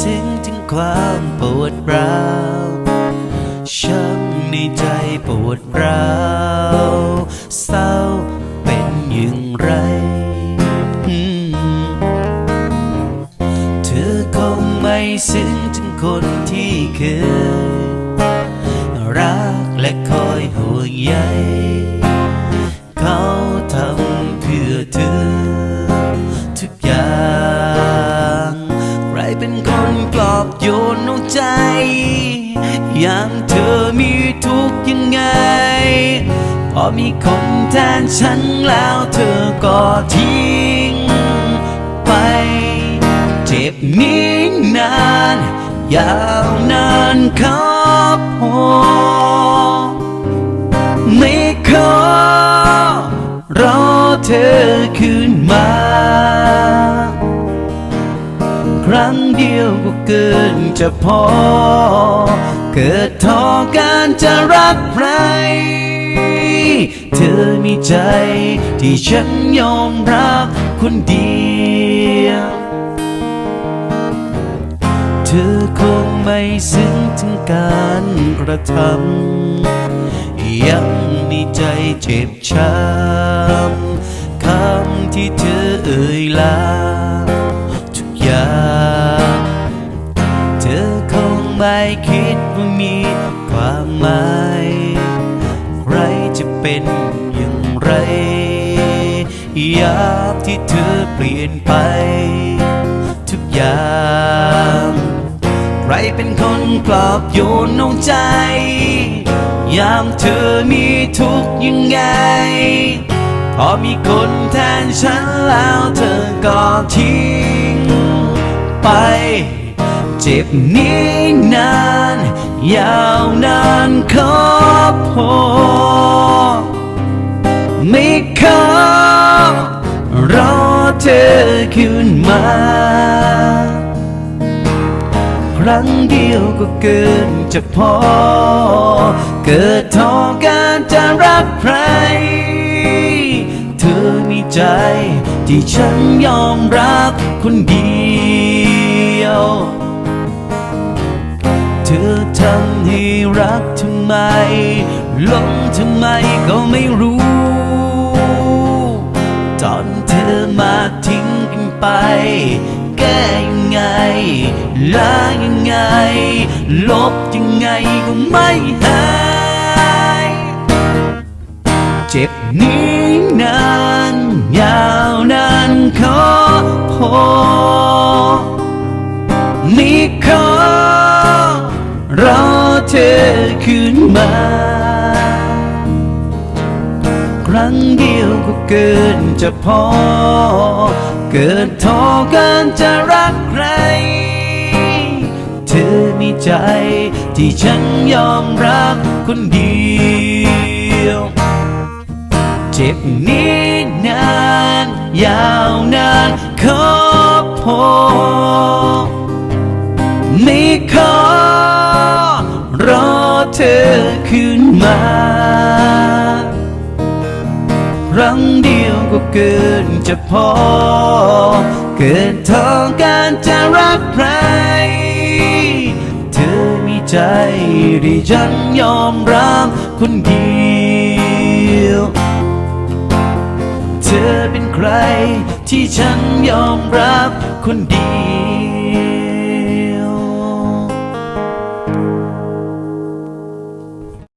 ซึ้งถึงความปวดร้าวช้ำในใจปวดร้าวเศร้าเป็นอย่างไร เธอคงไม่ซึ้งถึงคนที่เคย รักและคอยห่วงใย เขาทำเพื่อเธอ ใจ ยามเธอมีทุกข์ยังไง พอมีคนแทนฉันแล้วเธอก็ทิ้งไป เจ็บนี้นาน ยาวนานครับพอไม่ขอรอเธอคืนมา งเดียวก็เกินจะพอ เกิดท้อการจะรักใคร เธอมีใจที่ฉันยอมรับคนเดียว เธอคงไม่ซึ้งถึงการกระทำยังมีใจเจ็บช้ำคำที่เธอเอ่ยลา ไม่คิดว่ามีความหมาย ใครจะเป็นอย่างไร อยากที่เธอเปลี่ยนไป ทุกอย่าง ใครเป็นคนปลอบโยนน้องใจ ยามเธอมีทุกข์ยังไง พอมีคนแทนฉันแล้วเธอก็ทิ้งไป เจ็บนี้นาน ยาวนานขอพอ ไม่ขอรอเธอคืนมา ครั้งเดียวก็เกินจะพอ เกิดท้อการจะรักใคร เธอมีใจที่ฉันยอมรับคนเดียว อทำให้รักทำไมหลงทำไมก็ไม่รู้ ตอนเธอมาทิ้งกันไป แก้ยังไงล้างยังไง ลบยังไงก็ไม่หาย เจ็บนี้นานยาว ธอคืนมา ครั้งเดียวก็เกินจะพอ เกิดท้อการจะรักใคร เธอมีใจที่ฉันยอมรับคนเดียว เจ็บนี้นานยาวนานขอพอไม่ขอ เธอคืนมาครั้งเดียวก็เกินจะพอ เกินทองการจะรักใคร เธอมีใจที่ฉันยอมรับคนเดียว เธอเป็นใครที่ฉันยอมรับคนเดี